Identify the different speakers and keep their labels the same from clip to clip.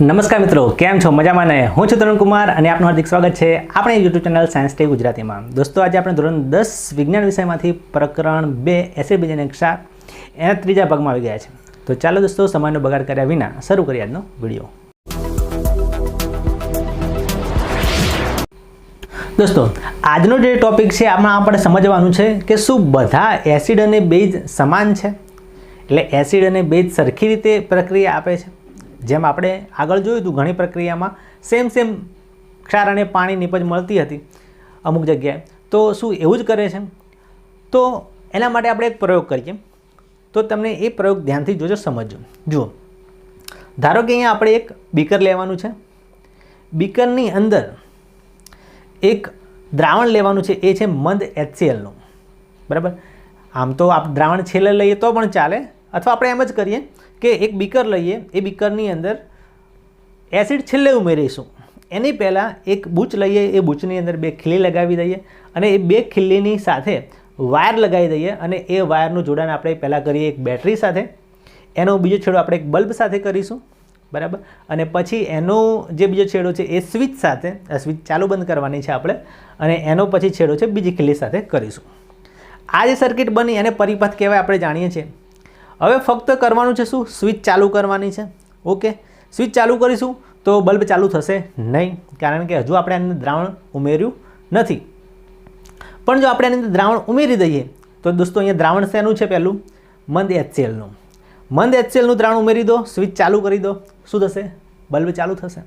Speaker 1: નમસ્કાર મિત્રો, કેમ છો? મજામાં ને? હું છું તરુણ કુમાર અને આપનું હાર્દિક સ્વાગત છે આપણે યુટ્યુબ ચેનલ સાયન્સ ટે ગુજરાતીમાં. દોસ્તો, આજે આપણે ધોરણ દસ વિજ્ઞાન વિષયમાંથી પ્રકરણ બે એસિડ બીજ ક્ષાર એના ત્રીજા ભાગમાં આવી ગયા છે. તો ચાલો દોસ્તો, સમયનો બગાડ કર્યા વિના શરૂ કરીએ આજનો વીડિયો. દોસ્તો, આજનો જે ટોપિક છે, આમાં આપણે સમજવાનું છે કે શું બધા એસિડ અને બેઝ સમાન છે? એટલે એસિડ અને બેઝ સરખી રીતે પ્રક્રિયા આપે છે? જેમ આપણે આગળ જોયું હતું, ઘણી પ્રક્રિયામાં સેમ સેમ ક્ષાર અને પાણી નીપજ મળતી હતી અમુક જગ્યાએ. તો શું એવું જ કરે છે? તો એના માટે આપણે એક પ્રયોગ કરીએ. તો તમને એ પ્રયોગ ધ્યાનથી જોજો સમજો જુઓ. ધારો કે અહીંયા આપણે એક બીકર લેવાનું છે. બીકરની અંદર એક દ્રાવણ લેવાનું છે, એ છે મંદ એચસીએલનું બરાબર? આમ તો આપ દ્રાવણ છેલ્લે લઈએ તો પણ ચાલે, અથવા આપણે એમ જ કરીએ કે એક બીકર લઈએ, એ બીકરની અંદર એસિડ છેલ્લે ઉમેરીશું. એની પહેલાં એક બૂચ લઈએ, એ બૂચની અંદર બે ખીલી લગાવી દઈએ અને એ બે ખીલીની સાથે વાયર લગાવી દઈએ અને એ વાયરનું જોડાણ આપણે પહેલાં કરીએ એક બેટરી સાથે. એનો બીજો છેડો આપણે એક બલ્બ સાથે કરીશું, બરાબર? અને પછી એનો જે બીજો છેડો છે, એ સ્વિચ સાથે સ્વિચ ચાલુ બંધ કરવાની છે આપણે, અને એનો પછી છેડો છે, બીજી ખીલી સાથે કરીશું. આ જે સર્કિટ બની, એને પરિપથ કહેવાય, આપણે જાણીએ છીએ. હવે ફક્ત કરવાનું છે શું? સ્વિચ ચાલુ કરવાની છે. ઓકે? સ્વિચ ચાલુ કરીશું તો બલ્બ ચાલુ થશે નહીં. કારણ કે હજુ આપણે એને દ્રાવણ ઉમેર્યું નથી. પણ જો આપણે એની અંદર દ્રાવણ ઉમેરી દઈએ, તો દોસ્તો અહીંયા દ્રાવણ શેનું છે પહેલું? મંદ એચસીએલનું મંદ એચસીએલનું દ્રાવણ ઉમેરી દો, સ્વિચ ચાલુ કરી દો. શું થશે? બલ્બ ચાલુ થશે.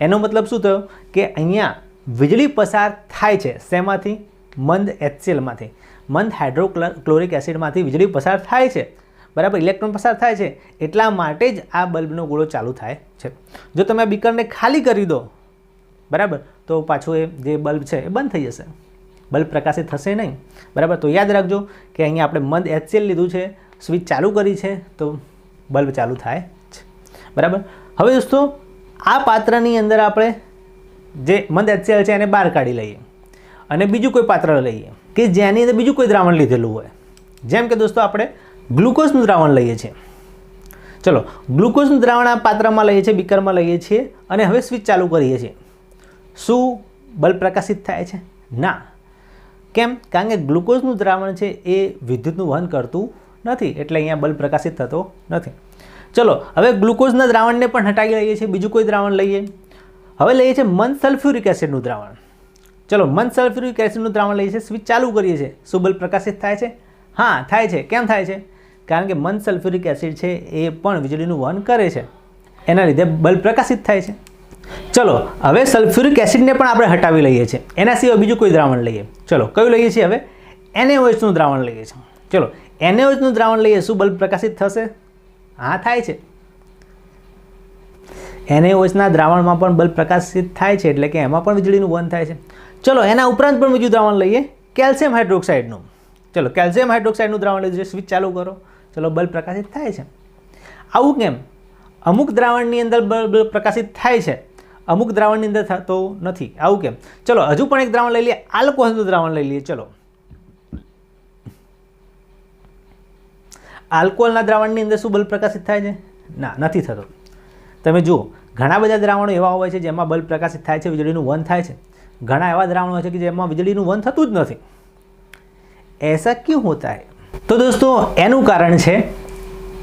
Speaker 1: એનો મતલબ શું થયો? કે અહીંયા વીજળી પસાર થાય છે. શેમાંથી? મંદ એચસીએલમાંથી મંદ હાઇડ્રોક્લોરિક એસિડમાંથી વીજળી પસાર થાય છે. બરાબર ઇલેક્ટ્રોન પસાર થાય છે. એટલા માટે જ આ બલ્બનો ગોળો ચાલુ થાય છે. જો તમે આ બીકરને ખાલી કરી દો, બરાબર, તો પાછું એ જે બલ્બ છે એ બંધ થઈ જશે. બલ્બ પ્રકાશિત થશે નહીં. બરાબર, તો યાદ રાખજો કે અહીંયા આપણે મંદ એચસીએલ લીધું છે, સ્વિચ ચાલુ કરી છે, તો બલ્બ ચાલુ થાય છે. બરાબર? હવે દોસ્તો, આ પાત્રની અંદર આપણે જે મંદ એચસીએલ છે એને બહાર કાઢી લઈએ. અને બીજું કોઈ પાત્ર લઈએ, કે જેની અંદર બીજું કોઈ દ્રાવણ લીધેલું હોય. જેમ કે દોસ્તો, આપણે ગ્લુકોઝનું દ્રાવણ લઈએ છીએ. ચલો, ગ્લુકોઝનું દ્રાવણ આ પાત્રમાં લઈએ છીએ, બીકરમાં લઈએ છીએ અને હવે સ્વિચ ચાલુ કરીએ છીએ. શું બલ્બ પ્રકાશિત થાય છે? ના. કેમ? કારણ કે ગ્લુકોઝનું દ્રાવણ છે એ વિદ્યુતનું વહન કરતું નથી, એટલે અહીંયા બલ્બ પ્રકાશિત થતો નથી. ચલો, હવે ગ્લુકોઝના દ્રાવણને પણ હટાવી લઈએ છીએ, બીજું કોઈ દ્રાવણ લઈએ. હવે લઈએ છીએ મન સલ્ફ્યુરિક એસિડનું દ્રાવણ. ચલો મન સલ્ફ્યુરિક એસિડનું દ્રાવણ લઈએ છીએ, સ્વિચ ચાલુ કરીએ છીએ. શું બલ્બ પ્રકાશિત થાય છે? હા, થાય છે. કેમ થાય છે? કારણ કે મન સલ્ફ્યુરિક એસિડ છે એ પણ વીજળીનું વહન કરે છે. એના લીધે બલ્બ પ્રકાશિત થાય છે. ચલો, હવે સલ્ફ્યુરિક એસિડને પણ આપણે હટાવી લઈએ છીએ. એના સિવાય બીજું કોઈ દ્રાવણ લઈએ. ચલો, કયું લઈએ છીએ હવે? એનએઓએચનું દ્રાવણ લઈએ છીએ. ચલો, એનએઓએચનું દ્રાવણ લઈએ, શું બલ્બ પ્રકાશિત થશે? હા, થાય છે. એનએઓએચના દ્રાવણમાં પણ બલ્બ પ્રકાશિત થાય છે, એટલે કે એમાં પણ વીજળીનું વહન થાય છે. ચલો, એના ઉપરાંત પણ બીજું દ્રાવણ લઈએ. કેલ્શિયમ હાઇડ્રોક્સાઇડનું. ચલો, કેલ્શિયમ હાઇડ્રોક્સાઇડનું દ્રાવણ લીધું છે સ્વિચ ચાલુ કરો. ચલો બલ્બ પ્રકાશિત થાય છે. આવું કેમ? અમુક દ્રાવણની અંદર બલ્બ પ્રકાશિત થાય છે. અમુક દ્રાવણની અંદર થતો નથી. આવું કેમ? ચલો, હજુ પણ એક દ્રાવણ લઈ લઈએ. આલ્કોહોલનું દ્રાવણ લઈ લઈએ. ચલો. આલ્કોહોલના દ્રાવણની અંદર શું બલ્બ પ્રકાશિત થાય છે? ના, નથી થતો. તમે જુઓ, ઘણા બધા દ્રાવણો એવા હોય છે જેમાં બલ્બ પ્રકાશિત થાય છે, વીજળીનું વન થાય છે. ઘણા એવા દ્રાવણો હોય છે કે જેમાં વીજળીનું વન થતું જ નથી. એસા ક્યું હોતા હૈ? તો દોસ્તો, એનું કારણ છે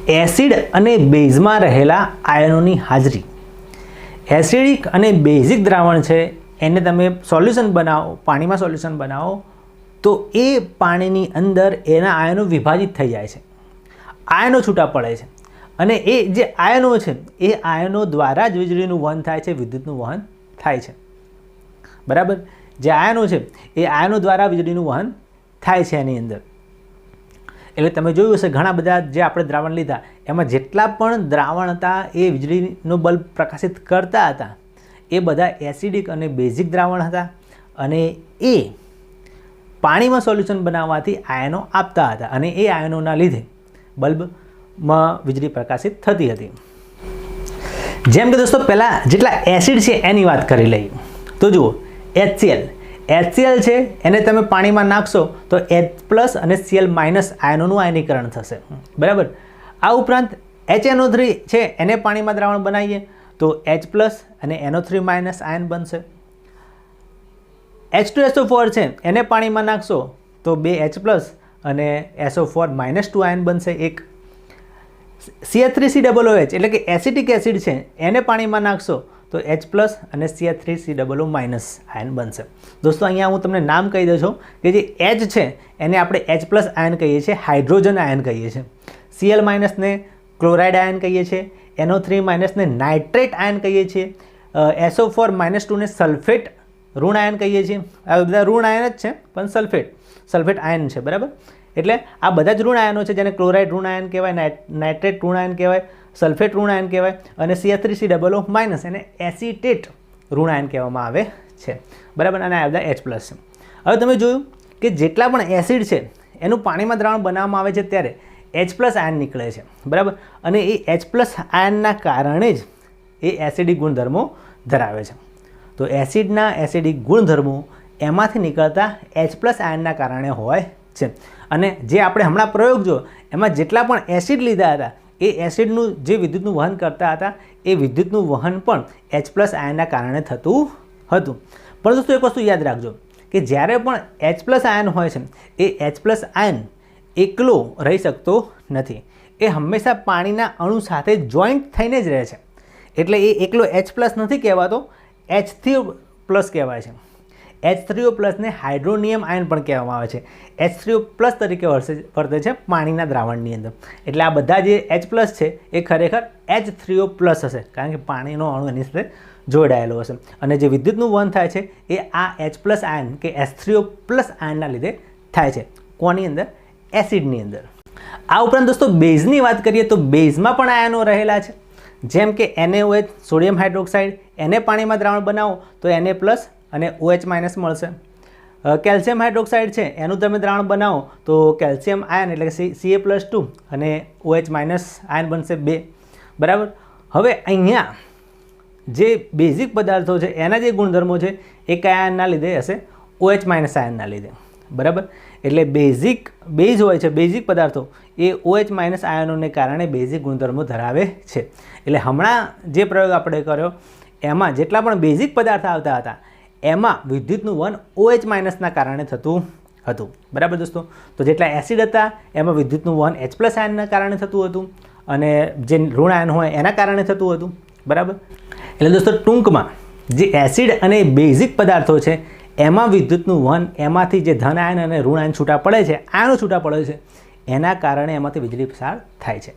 Speaker 1: એસિડ અને બેઝમાં રહેલા આયનોની હાજરી. એસિડિક અને બેઝિક દ્રાવણ છે, એને તમે સોલ્યુશન બનાવો, પાણીમાં સોલ્યુશન બનાવો, તો એ પાણીની અંદર એના આયનો વિભાજિત થઈ જાય છે. આયનો છૂટા પડે છે. અને એ જે આયનો છે, એ આયનો દ્વારા જ વીજળીનું વહન થાય છે, વિદ્યુતનું વહન થાય છે. બરાબર? જે આયનો છે, એ આયનો દ્વારા વીજળીનું વહન થાય છે એની અંદર. એટલે તમે જોયું હશે, ઘણા બધા જે આપણે દ્રાવણ લીધા, એમાં જેટલા પણ દ્રાવણ હતા, એ વીજળીનો બલ્બ પ્રકાશિત કરતા હતા, એ બધા એસિડિક અને બેઝિક દ્રાવણ હતા અને એ પાણીમાં સોલ્યુશન બનાવવાથી આયનો આપતા હતા અને એ આયનોના લીધે બલ્બમાં વીજળી પ્રકાશિત થતી હતી. જેમ કે દોસ્તો, પહેલાં જેટલા એસિડ છે એની વાત કરી લઈએ, તો જુઓ એચસીએલ એચસીએલ છે, એને તમે પાણીમાં નાખશો તો એચ પ્લસ અને સીએલ માઇનસ આયનોનું આયનીકરણ થશે. બરાબર? આ ઉપરાંત એચએનઓ થ્રી છે, એને પાણીમાં દ્રાવણ બનાવીએ તો એચ પ્લસ અને એનો થ્રી માઇનસ આયન બનશે. H two S O four છે, એને પાણીમાં નાખશો તો બે એચ પ્લસ અને S O four minus two ion બનશે એક. CH three C double H એટલે કે એસિટિક એસિડ છે, એને પાણીમાં નાખશો તો એચ પ્લસ અને CH three C double minus ion બનશે. દોસ્તો, અહીંયા હું તમને નામ કહી દઉં છું કે જે એચ છે, એને આપણે એચ પ્લસ આયન કહીએ છીએ હાઇડ્રોજન આયન કહીએ છીએ. સીએલ માઇનસને ક્લોરાઇડ આયન કહીએ છીએ એનો થ્રી માઇનસને નાઇટ્રેટ આયન કહીએ છીએ એસો ફોર માઇનસ ટુને સલ્ફેટ ઋણ આયન કહીએ છીએ. આ બધા ઋણ આયન જ છે, પણ સલ્ફેટ સલ્ફેટ આયન છે, બરાબર? એટલે આ બધા જ ઋણ આયનો છે, જેને ક્લોરાઇડ ઋણ આયન કહેવાય નાઇટ્રેટ ઋણ આયન કહેવાય સલ્ફેટ ઋણાયન કહેવાય અને C H three C double minus એને એસિટેટ ઋણાયન કહેવામાં આવે છે. બરાબર? અને આ બધા એચ પ્લસ છે હવે તમે જોયું કે જેટલા પણ એસિડ છે, એનું પાણીમાં દ્રાવણ બનાવવામાં આવે છે ત્યારે એચ પ્લસ આયન નીકળે છે. બરાબર? અને એ એચ પ્લસ આયનના કારણે જ એ એસિડિક ગુણધર્મો ધરાવે છે. તો એસિડના એસિડિક ગુણધર્મો એમાંથી નીકળતા એચ પ્લસ આયનના કારણે હોય છે. અને જે આપણે હમણાં પ્રયોગ જો એમાં જેટલા પણ એસિડ લીધા હતા એ એસિડનું જે વિદ્યુતનું વહન કરતા હતા, એ વિદ્યુતનું વહન પણ એચ પ્લસ આયનના કારણે થતું હતું. પણ દોસ્તો, એક વસ્તુ યાદ રાખજો કે જ્યારે પણ એચ પ્લસ આયન હોય છે, એ એચ પ્લસ આયન એકલો રહી શકતો નથી. એ હંમેશા પાણીના અણુ સાથે જોઈન્ટ થઈને જ રહે છે. એટલે એ એકલો એચ પ્લસ નથી કહેવાતો એચથી પ્લસ કહેવાય છે. એચ થ્રીઓ પ્લસને હાઇડ્રોનિયમ આયન પણ કહેવામાં આવે છે. એચ થ્રીઓ પ્લસ તરીકે વર્તે વર્તે છે પાણીના દ્રાવણની અંદર. એટલે આ બધા જે એચ પ્લસ છે એ ખરેખર એચ થ્રીઓ પ્લસ હશે. કારણ કે પાણીનો અણુ એની સાથે જોડાયેલો હશે. અને જે વિદ્યુતનું વહન થાય છે એ આ એચ પ્લસ આયન કે એચ થ્રીઓ પ્લસ આયનના લીધે થાય છે. કોની અંદર? એસિડની અંદર. આ ઉપરાંત દોસ્તો, બેઝની વાત કરીએ તો બેઝમાં પણ આયનો રહેલા છે. જેમ કે એનએઓએચ સોડિયમ હાઇડ્રોક્સાઇડ એને પાણીમાં દ્રાવણ બનાવો તો એને પ્લસ અને ઓએચ માઇનસ મળશે. કેલ્શિયમ હાઇડ્રોક્સાઇડ છે, એનું તમે દ્રાવણ બનાવો, તો કેલ્શિયમ આયન એટલે કે એ પ્લસ ટુ અને ઓએચ માઇનસ આયન બનશે બે. બરાબર? હવે અહીંયા જે બેઝિક પદાર્થો છે, એના જે ગુણધર્મો છે એ કયા આયનના લીધે હશે, ઓએચ માઇનસ આયનના લીધે. બરાબર? એટલે બેઝિક, બેઝ હોય છે, બેઝિક પદાર્થો, એ ઓએચ માઇનસ આયનોને કારણે બેઝિક ગુણધર્મો ધરાવે છે. એટલે હમણાં જે પ્રયોગ આપણે કર્યો, એમાં જેટલા પણ બેઝિક પદાર્થ આવતા હતા એમાં વિદ્યુતનું વન ઓએચ માઇનસના કારણે થતું હતું. બરાબર દોસ્તો? તો જેટલા એસિડ હતા, એમાં વિદ્યુતનું વન એચ પ્લસ આયનના કારણે થતું હતું અને જે ઋણ આયન હોય એના કારણે થતું હતું. બરાબર? એટલે દોસ્તો, ટૂંકમાં જે એસિડ અને બેઝિક પદાર્થો છે, એમાં વિદ્યુતનું વન, એમાંથી જે ધન આયન અને ઋણ આયન છૂટા પડે છે આયનો છૂટા પડે છે, એના કારણે એમાંથી વીજળી પસાર થાય છે.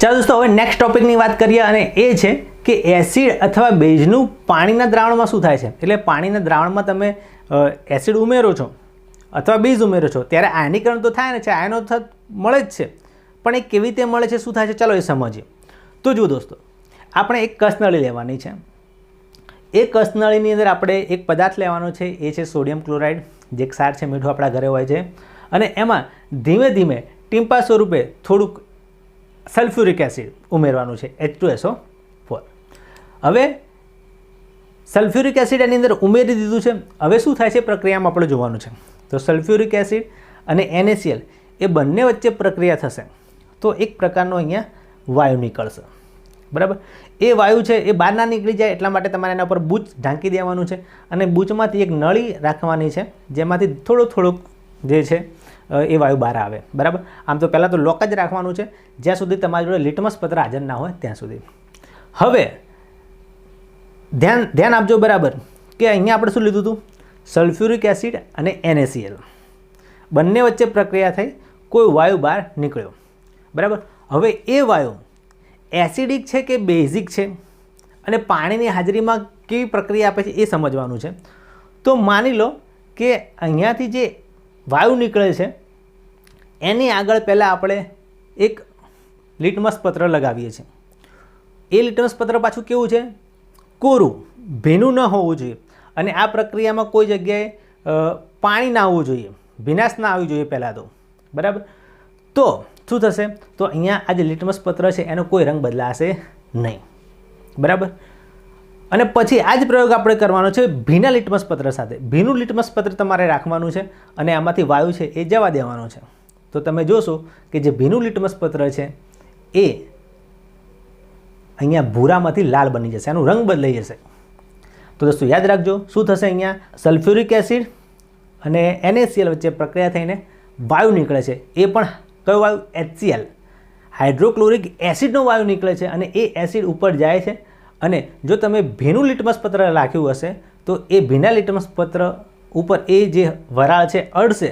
Speaker 1: ચાલો દોસ્તો, હવે નેક્સ્ટ ટોપિકની વાત કરીએ અને એ છે કે એસિડ અથવા બેઝનું પાણીના દ્રાવણમાં શું થાય છે? એટલે પાણીના દ્રાવણમાં તમે એસિડ ઉમેરો છો અથવા બેઝ ઉમેરો છો, ત્યારે આયનીકરણ તો થાય ને છે આયનો મળે જ છે. પણ એ કેવી રીતે મળે છે, શું થાય છે, ચાલો એ સમજીએ. તો જુઓ દોસ્તો, આપણે એક કસનળી લેવાની છે. એ કસનળીની અંદર આપણે એક પદાર્થ લેવાનો છે, એ છે સોડિયમ ક્લોરાઇડ જે ક્ષાર છે, મીઠું આપણા ઘરે હોય છે. અને એમાં ધીમે ધીમે ટીમ્પા સ્વરૂપે થોડુંક સલ્ફ્યુરિક એસિડ ઉમેરવાનું છે એચ ટુ એસો ફોર હવે સલ્ફ્યુરિક એસિડ એની અંદર ઉમેરી દીધું છે. હવે શું થાય છે? પ્રક્રિયામાં આપણે જોવાનું છે. તો સલ્ફ્યુરિક એસિડ અને એનએસીએલ એ બંને વચ્ચે પ્રક્રિયા થશે. તો એક પ્રકારનો અહીંયા વાયુ નીકળશે. બરાબર? એ વાયુ છે, એ બહાર ના નીકળી જાય એટલા માટે તમારે એના પર બૂચ ઢાંકી દેવાનું છે અને બૂચમાંથી એક નળી રાખવાની છે, જેમાંથી થોડું થોડુંક જે છે એ વાયુ બહાર આવે. બરાબર? આમ તો પહેલાં તો લોક જ રાખવાનું છે. જ્યાં સુધી તમારી જોડે લિટમસ પત્ર હાજર ના હોય ત્યાં સુધી. હવે, ધ્યાન ધ્યાન આપજો બરાબર કે અહીંયા આપણે શું લીધું હતું? સલ્ફ્યુરિક એસિડ અને એનએસીએલ બંને વચ્ચે પ્રક્રિયા થઈ, કોઈ વાયુ બહાર નીકળ્યો. બરાબર? હવે એ વાયુ એસિડિક છે કે બેઝિક છે? અને પાણીની હાજરીમાં કેવી પ્રક્રિયા આપે છે એ સમજવાનું છે. તો માની લો કે અહીંયાથી જે વાયુ નીકળે છે એની આગળ પહેલાં આપણે એક લિટમસ પત્ર લગાવીએ છીએ. એ લિટમસ પત્ર પાછું કેવું છે? કોરું, ભીનું ન હોવું જોઈએ. અને આ પ્રક્રિયામાં કોઈ જગ્યાએ પાણી ના આવવું જોઈએ. ભીનાશ ના આવવી જોઈએ પહેલાં તો. બરાબર? તો શું થશે? તો અહીંયા આ જે લિટમસ પત્ર છે, એનો કોઈ રંગ બદલાશે નહીં. બરાબર? અને પછી આ જ પ્રયોગ આપણે કરવાનો છે ભીના લિટમસ પત્ર સાથે. ભીનું લિટમસ પત્ર તમારે રાખવાનું છે અને આમાંથી વાયુ છે એ જવા દેવાનો છે. તો તમે જોશો કે જે ભીનું લિટમસ પત્ર છે, એ અહીંયા ભૂરામાંથી લાલ બની જશે એનો રંગ બદલાઈ જશે. તો દોસ્તો, યાદ રાખજો, શું થશે અહીંયા? સલ્ફ્યુરિક એસિડ અને એનએસીએલ વચ્ચે પ્રક્રિયા થઈને વાયુ નીકળે છે. એ પણ કયો વાયુ? એચસીએલ હાઇડ્રોક્લોરિક એસિડનો વાયુ નીકળે છે અને એ એસિડ ઉપર જાય છે. અને જો તમે ભીનું લિટમસ પત્ર રાખ્યું હશે, તો એ ભીના લિટમસ પત્ર ઉપર એ જે વરાળ છે, અડશે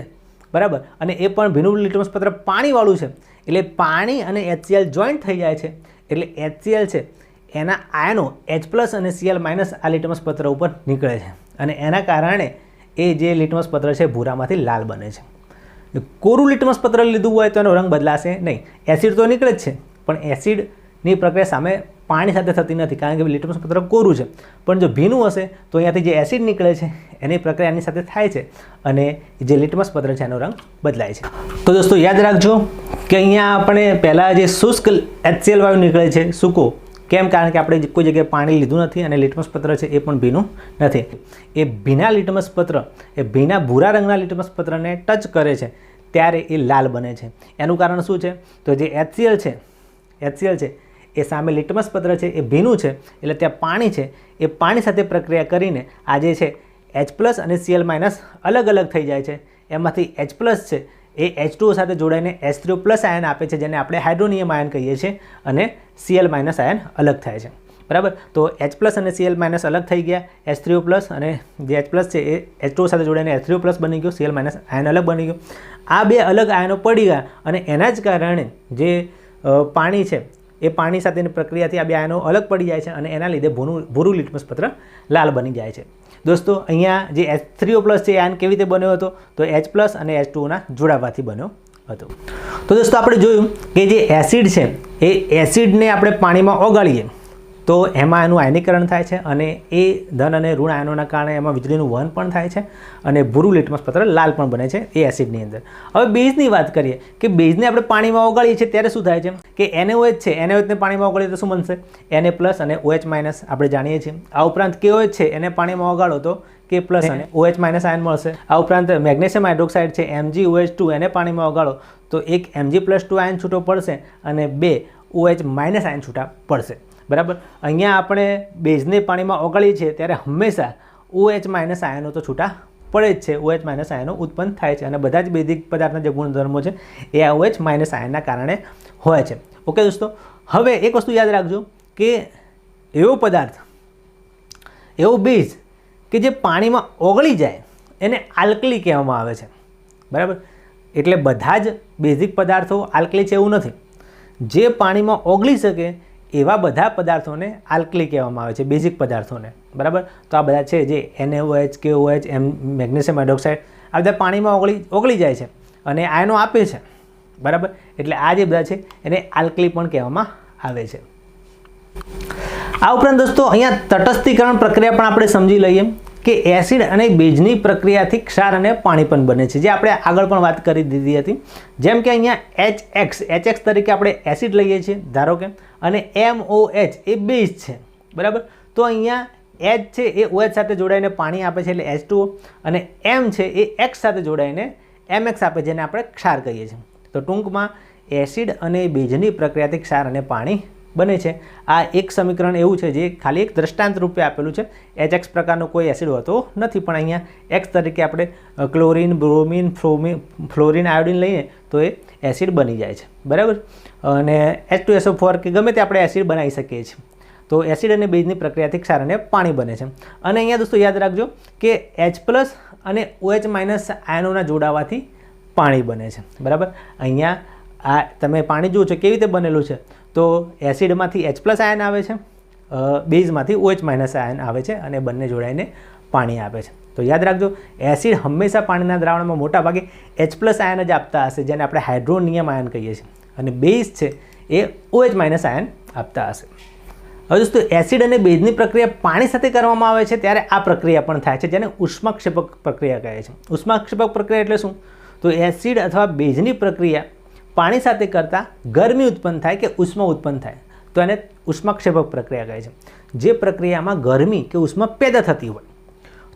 Speaker 1: બરાબર? અને એ પણ ભીનું લિટમસ પત્ર પાણીવાળું છે. એટલે પાણી અને HCl જોઈન્ટ થઈ જાય છે. એટલે HCl છે, એના આયનો એચ પ્લસ અને સીએલ માઇનસ આ લિટમસ પત્ર ઉપર નીકળે છે. અને એના કારણે એ જે લિટમસ પત્ર છે, ભૂરામાંથી લાલ બને છે. કોરું લિટમસ પત્ર લીધું હોય તો એનો રંગ બદલાશે નહીં. એસિડ તો નીકળે જ છે, પણ એસિડની પ્રક્રિયા સામે પાણી સાથે થતી નથી, કારણ કે લિટમસ પત્ર કોરું છે. પણ જો ભીનું હશે, તો અહીંયાથી જે એસિડ નીકળે છે, એની પ્રક્રિયા એની સાથે થાય છે અને જે લિટમસ પત્ર છે, એનો રંગ બદલાય છે. તો દોસ્તો, યાદ રાખજો કે અહીંયા આપણે પહેલાં જે શુષ્ક એચસીએલ વાયુ નીકળે છે, સૂકો, કેમ? કારણ કે આપણે કોઈ જગ્યાએ પાણી લીધું નથી અને લિટમસ પત્ર છે, એ પણ ભીનું નથી. એ ભીના લિટમસ પત્ર, એ ભીના ભૂરા રંગના લિટમસ પત્રને ટચ કરે છે, ત્યારે એ લાલ બને છે. એનું કારણ શું છે? તો જે એચસીએલ છે એચસીએલ છે એ સામે લિટમસ પત્ર છે, એ ભીનું છે, એટલે ત્યાં પાણી છે, એ પાણી સાથે પ્રક્રિયા કરીને આ જે છે એચ પ્લસ અને સીએલ માઇનસ અલગ અલગ થઈ જાય છે. એમાંથી એચ પ્લસ છે, એ એચ ટુ સાથે જોડાઈને એચ થ્રી પ્લસ આયન આપે છે, જેને આપણે હાઇડ્રોનિયમ આયન કહીએ છીએ, અને સીએલ માઇનસ આયન અલગ થાય છે. બરાબર? તો એચ પ્લસ અને સીએલ માઇનસ અલગ થઈ ગયા એચ થ્રી પ્લસ અને જે એચ પ્લસ છે, એ એચ ટુ સાથે જોડાઈને એચ થ્રી પ્લસ બની ગયો સીએલ માઇનસ આયન અલગ બની ગયો. આ બે અલગ આયનો પડી ગયા, અને એના જ કારણે જે પાણી છે એ પાણી સાથેની પ્રક્રિયાથી આ બે આયનો અલગ પડી જાય છે અને એના લીધે ભૂનું ભૂરું લિટમસ પત્ર લાલ બની જાય છે. દોસ્તો, અહીંયા જે એચ થ્રીઓ પ્લસ છે એ આયન કેવી રીતે બન્યો હતો? તો એચ પ્લસ અને એચ ટુના જોડાવાથી બન્યો હતો. તો દોસ્તો, આપણે જોયું કે જે એસિડ છે, એ એસિડને આપણે પાણીમાં ઓગાળીએ. તો એમાં એનું આયનીકરણ થાય છે અને એ ધન અને ઋણ આયનોના કારણે એમાં વીજળીનું વહન પણ થાય છે અને ભૂરું લિટમસ પત્ર લાલ પણ બને છે એ એસિડની અંદર. હવે બેઝની વાત કરીએ કે બેઝને આપણે પાણીમાં ઓગાળીએ છીએ ત્યારે શું થાય છે? કે એનએઓએચ છે એનએઓએચને પાણીમાં ઓગાળીએ તો શું બનશે? એને પ્લસ અને ઓએચ માઇનસ આપણે જાણીએ છીએ. આ ઉપરાંત કેઓએચ છે, એને પાણીમાં ઓગાળો તો કે પ્લસ અને ઓએચ માઇનસ આયન મળશે. આ ઉપરાંત મેગ્નેશિયમ હાઇડ્રોક્સાઇડ છે એમજી ઓએચ ટુ એને પાણીમાં ઓગાળો તો એક એમજી પ્લસ ટુ આયન છૂટો પડશે અને બે ઓએચ માઇનસ આયન છૂટા પડશે. બરાબર? અહીંયા આપણે બેઝને પાણીમાં ઓગળીએ છીએ, ત્યારે હંમેશા ઓએચ માઇનસ આયનો તો છૂટા પડે જ છે. ઓએચ માઇનસ આયનો ઉત્પન્ન થાય છે અને બધા જ બેઝિક પદાર્થના જે ગુણધર્મો છે એ આ ઓએચ માઇનસ આયનના કારણે હોય છે. ઓકે દોસ્તો, હવે એક વસ્તુ યાદ રાખજો કે એવો પદાર્થ, એવો બેઝ કે જે પાણીમાં ઓગળી જાય એને આલ્કલી કહેવામાં આવે છે. બરાબર? એટલે બધા જ બેઝિક પદાર્થો આલ્કલી છે એવું નથી. જે પાણીમાં ઓગળી શકે એવા બધા પદાર્થોને આલ્કલી કહેવામાં આવે છે, બેઝિક પદાર્થોને. બરાબર? તો આ બધા છે જે N A O H K O H, M, magnesium hydroxide, આ બધા પાણીમાં ઓગળી ઓગળી જાય છે અને આયનો આપે છે. બરાબર? એટલે આ જે બધા છે એને આલ્કલી પણ કહેવામાં આવે છે. આ ઉપરાંત દોસ્તો, અહીંયા તટસ્થીકરણ પ્રક્રિયા પણ આપણે સમજી લઈએ કે એસિડ અને બેઝની પ્રક્રિયાથી ક્ષાર અને પાણી પણ બને છે. જે આપણે આગળ પણ વાત કરી દીધી હતી. જેમ કે અહીંયા એચ એક્સ એચ એક્સ તરીકે આપણે એસિડ લઈએ છીએ. ધારો કે અને એમ એચ એ બેઝ છે. બરાબર? તો અહીંયા એચ છે એ ઓએચ સાથે જોડાઈને પાણી આપે છે એટલે એચ ટુ અને એમ છે એ એક્સ સાથે જોડાઈને એમ એક્સ આપે જેને આપણે ક્ષાર કહીએ છીએ. તો ટૂંકમાં એસિડ અને બેઝની પ્રક્રિયાથી ક્ષાર અને પાણી બને છે. આ એક સમીકરણ એવું છે જે ખાલી એક દ્રષ્ટાંત રૂપે આપેલું છે. એચ એક્સ પ્રકારનો કોઈ એસિડ હોતો નથી, પણ અહીંયા એક્સ તરીકે આપણે ક્લોરિન બ્રોમિન ફ્રોમિન ફ્લોરિન આયોડિન લઈએ તો એ એસિડ બની જાય છે. બરાબર? અને એચ ટુ એસો ફોર કે ગમે તે આપણે એસિડ બનાવી શકીએ છીએ. તો એસિડ અને બેઝની પ્રક્રિયાથી ક્ષાર પાણી બને છે. અને અહીંયા દોસ્તો યાદ રાખજો કે એચ પ્લસ અને ઓએચ માઇનસ આયનોના જોડાવાથી પાણી બને છે. બરાબર? અહીંયા આ તમે પાણી જુઓ છો કેવી રીતે બનેલું છે? તો એસિડમાંથી એચ પ્લસ આયન આવે છે બેઝમાંથી ઓએચ માઇનસ આયન આવે છે અને બંને જોડાઈને પાણી આપે છે. તો યાદ રાખજો, એસિડ હંમેશા પાણીના દ્રાવણમાં મોટાભાગે એચ પ્લસ આયન જ આપતા હશે, જેને આપણે હાઇડ્રોનિયમ આયન કહીએ છીએ. અને બેઝ છે એ ઓએચ માઇનસ આયન આપતા હશે. હવે દોસ્તો, એસિડ અને બેઝની પ્રક્રિયા પાણી સાથે કરવામાં આવે છે, ત્યારે આ પ્રક્રિયા પણ થાય છે, જેને ઉષ્માક્ષેપક પ્રક્રિયા કહે છે. ઉષ્માક્ષેપક પ્રક્રિયા એટલે શું? તો એસિડ અથવા બેઝની પ્રક્રિયા પાણી સાથે કરતાં ગરમી ઉત્પન્ન થાય કે ઉષ્મા ઉત્પન્ન થાય? તો એને ઉષ્માક્ષેપક પ્રક્રિયા કહે છે. જે પ્રક્રિયામાં ગરમી કે ઉષ્મા પેદા થતી હોય.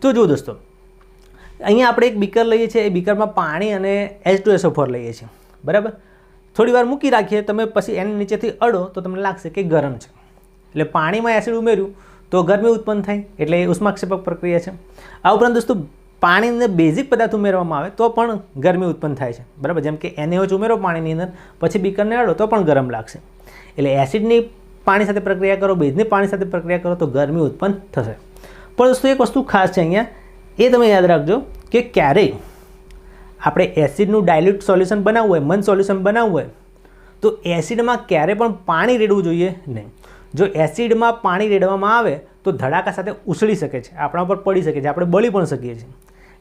Speaker 1: તો જુઓ દોસ્તો, અહીંયા આપણે એક બીકર લઈએ છીએ. એ બીકરમાં પાણી અને એચ ટુ એસો ફોર લઈએ છીએ. બરાબર? થોડી વાર મૂકી રાખીએ. તમે પછી એની નીચેથી અડો તો તમને લાગશે કે ગરમ છે. એટલે પાણીમાં એસિડ ઉમેર્યું તો ગરમી ઉત્પન્ન થાય. એટલે એ ઉષ્માક્ષેપક પ્રક્રિયા છે. આ ઉપરાંત દોસ્તો પાણીને બેઝિક પદાર્થ ઉમેરવામાં આવે તો પણ ગરમી ઉત્પન્ન થાય છે. બરાબર? જેમ કે NaOH ઉમેરો, પાણીની અંદર પછી બીકરને અડો તો પણ ગરમ લાગશે. એટલે એસિડની પાણી સાથે પ્રક્રિયા કરો બેઝની પાણી સાથે પ્રક્રિયા કરો તો ગરમી ઉત્પન્ન થશે. પણ દોસ્તો, એક વસ્તુ ખાસ છે અહીંયા. એ તમે યાદ રાખજો કે ક્યારેય આપણે એસિડનું ડાયલ્યુટ સોલ્યુશન બનાવવું હોય મન સોલ્યુશન બનાવવું હોય, તો એસિડમાં ક્યારે પણ પાણી રેડવું જોઈએ નહીં. જો એસિડમાં પાણી રેડવામાં આવે તો ધડાકા સાથે ઉછળી શકે છે, આપણા ઉપર પડી શકે છે, આપણે બળી પણ શકીએ છીએ.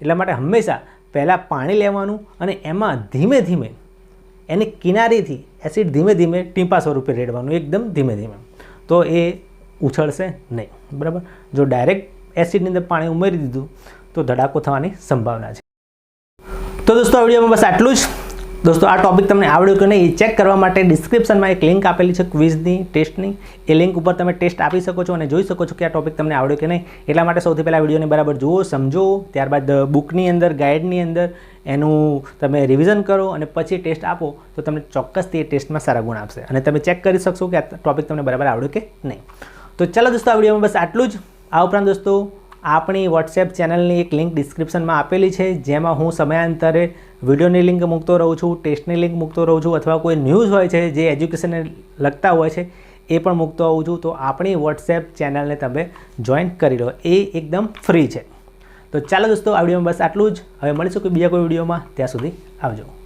Speaker 1: એટલા માટે હંમેશા પહેલાં પાણી લેવાનું અને એમાં ધીમે ધીમે એની કિનારીથી એસિડ ધીમે ધીમે ટીંપા સ્વરૂપે રેડવાનું, એકદમ ધીમે ધીમે. તો એ ઉછળશે નહીં, બરાબર? જો ડાયરેક્ટ એસિડની અંદર પાણી ઉમેરી દીધું, તો ધડાકો થવાની સંભાવના છે. તો દોસ્તો, આ વિડીયોમાં બસ આટલું જ. દોસ્તો, આ ટોપિક તમને આવડ્યું કે નહીં એ ચેક કરવા માટે ડિસ્ક્રિપ્શનમાં એક લિંક આપેલી છે ક્વિઝની ટેસ્ટની એ લિંક ઉપર તમે ટેસ્ટ આપી શકો છો અને જોઈ શકો છો કે આ ટોપિક તમને આવડ્યો કે નહીં. એટલા માટે સૌથી પહેલાં વિડીયોને બરાબર જુઓ, સમજો. ત્યારબાદ બુકની અંદર ગાઈડની અંદર એનું તમે રિવિઝન કરો અને પછી ટેસ્ટ આપો તો તમને ચોક્કસથી એ ટેસ્ટમાં સારા ગુણ આપશે. અને તમે ચેક કરી શકશો કે આ ટોપિક તમને બરાબર આવડ્યો કે નહીં. તો ચાલો દોસ્તો, આ વિડીયોમાં બસ આટલું જ. આ ઉપરાંત દોસ્તો આપણી વોટ્સએપ ચેનલની એક લિંક ડિસ્ક્રિપ્શનમાં આપેલી છે, જેમાં હું સમયાંતરે વિડીયોની લિંક મૂકતો રહું છું, ટેસ્ટની લિંક મૂકતો રહું છું, અથવા કોઈ ન્યૂઝ હોય છે જે એજ્યુકેશનને લગતા હોય છે, એ પણ મૂકતો હોઉં છું. તો આપણી વોટ્સએપ ચેનલને તમે જોઈન કરી લો. એ એકદમ ફ્રી છે. તો ચાલો દોસ્તો, આ વિડીયોમાં બસ આટલું જ. હવે મળીશું કોઈ બીજા કોઈ વિડીયોમાં. ત્યાં સુધી આવજો.